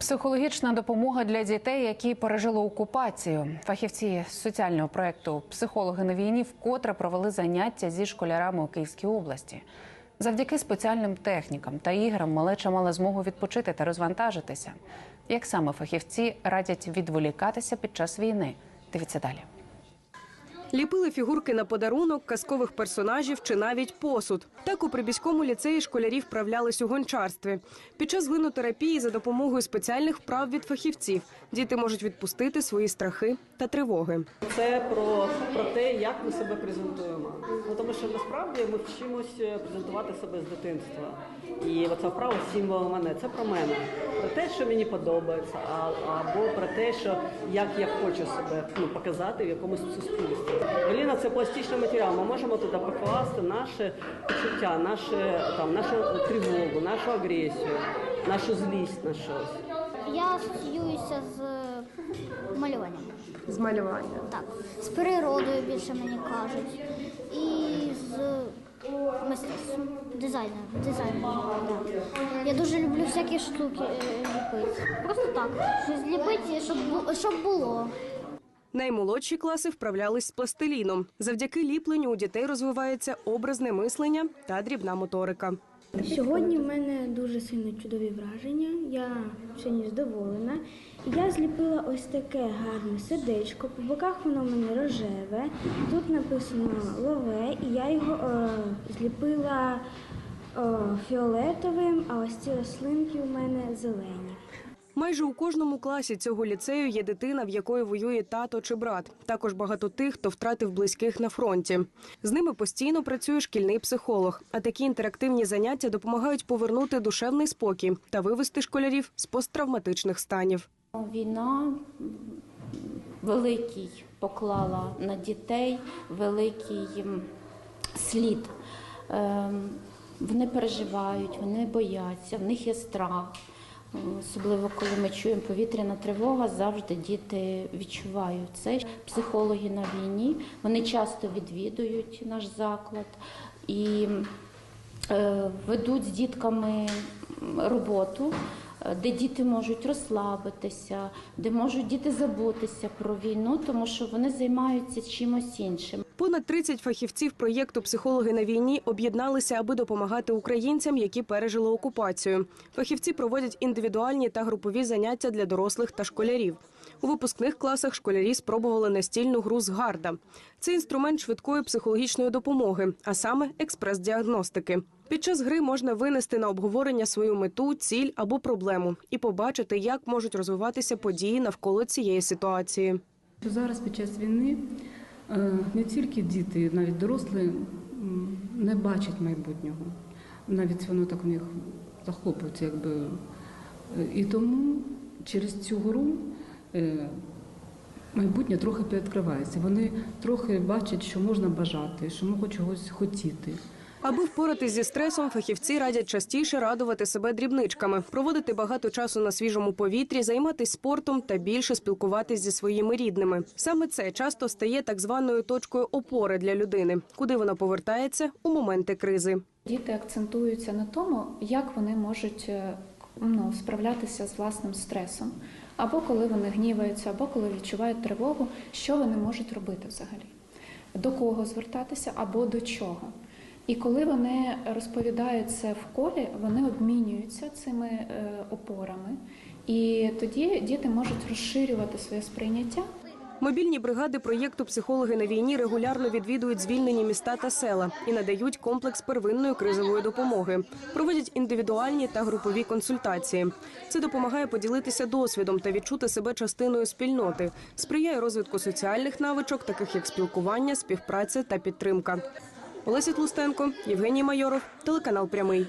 Психологічна допомога для дітей, які пережили окупацію. Фахівці соціального проекту Психологи на війні вкотре провели заняття зі школярами у Київській області. Завдяки спеціальним технікам та іграм малеча мала змогу відпочити та розвантажитися. Як саме фахівці радять відволікатися під час війни? Дивіться далі. Ліпили фігурки на подарунок, казкових персонажів чи навіть посуд. Так у Прибіському ліцеї школярі вправлялись у гончарстві. Під час глинотерапії за допомогою спеціальних вправ від фахівців діти можуть відпустити свої страхи та тривоги. Це про, про те, як ми себе презентуємо. Ну, тому що насправді ми вчимось е, презентувати себе з дитинства. І оця вправа символ мене. Це про мене, про те, що мені подобається, або про те, що як я хочу себе ну, показати в якомусь суспільстві. Гліна це пластичний матеріал. Ми можемо туди покласти наше почуття, наше там нашу тривогу, нашу агресію, нашу злість на щось. Я асоціююся з малюванням. З малювання. Так. З природою більше мені кажуть. І з мистецтвом. Дизайнером. Дизайнером. Да. Я дуже люблю всякі штуки е, ліпити. Просто так. Щось ліпити, щоб, щоб було. Наймолодші класи вправлялись з пластиліном. Завдяки ліпленню у дітей розвивається образне мислення та дрібна моторика. Сьогодні в мене дуже сильно чудові враження. Я сьогодні задоволена. Я зліпила ось таке гарне сердечко. По боках воно в мене рожеве. Тут написано лове, і я його е, зліпила е, фіолетовим, а ось ці рослинки у мене зелені. Майже у кожному класі цього ліцею є дитина, в якої воює тато чи брат. Також багато тих, хто втратив близьких на фронті. З ними постійно працює шкільний психолог. А такі інтерактивні заняття допомагають повернути душевний спокій та вивести школярів з посттравматичних станів. Війна великий поклала на дітей великий слід. Ем, Вони переживають, вони бояться, в них є страх. Особливо коли ми чуємо повітряна тривога, завжди діти відчувають це. Психологи на війні вони часто відвідують наш заклад і е, ведуть з дітками роботу, де діти можуть розслабитися, де можуть діти забутися про війну, тому що вони займаються чимось іншим. Понад 30 фахівців проєкту Психологи на війні об'єдналися, аби допомагати українцям, які пережили окупацію. Фахівці проводять індивідуальні та групові заняття для дорослих та школярів. У випускних класах школярі спробували настільну гру з гарда. Це інструмент швидкої психологічної допомоги, а саме експрес-діагностики. Під час гри можна винести на обговорення свою мету, ціль або проблему і побачити, як можуть розвиватися події навколо цієї ситуації. Зараз під час війни е, не тільки діти, навіть дорослі не бачать майбутнього. Навіть воно так в них захоплюється, якби. Е, І тому через цю гру майбутнє трохи підкривається. Вони трохи бачать, що можна бажати, що можна чогось хотіти. Аби впоратись зі стресом, фахівці радять частіше радувати себе дрібничками, проводити багато часу на свіжому повітрі, займатися спортом та більше спілкуватись зі своїми рідними. Саме це часто стає так званою точкою опори для людини, куди вона повертається у моменти кризи. Діти акцентуються на тому, як вони можуть е, ну, справлятися з власним стресом, або коли вони гніваються, або коли відчувають тривогу, що вони можуть робити взагалі, до кого звертатися або до чого. І коли вони розповідають це в колі, вони обмінюються цими е, опорами, і тоді діти можуть розширювати своє сприйняття. Мобільні бригади проєкту Психологи на війні регулярно відвідують звільнені міста та села і надають комплекс первинної кризової допомоги. Проводять індивідуальні та групові консультації. Це допомагає поділитися досвідом та відчути себе частиною спільноти, сприяє розвитку соціальних навичок, таких як спілкування, співпраця та підтримка. Олеся Тлустенко, Євгеній Майоров, телеканал Прямий.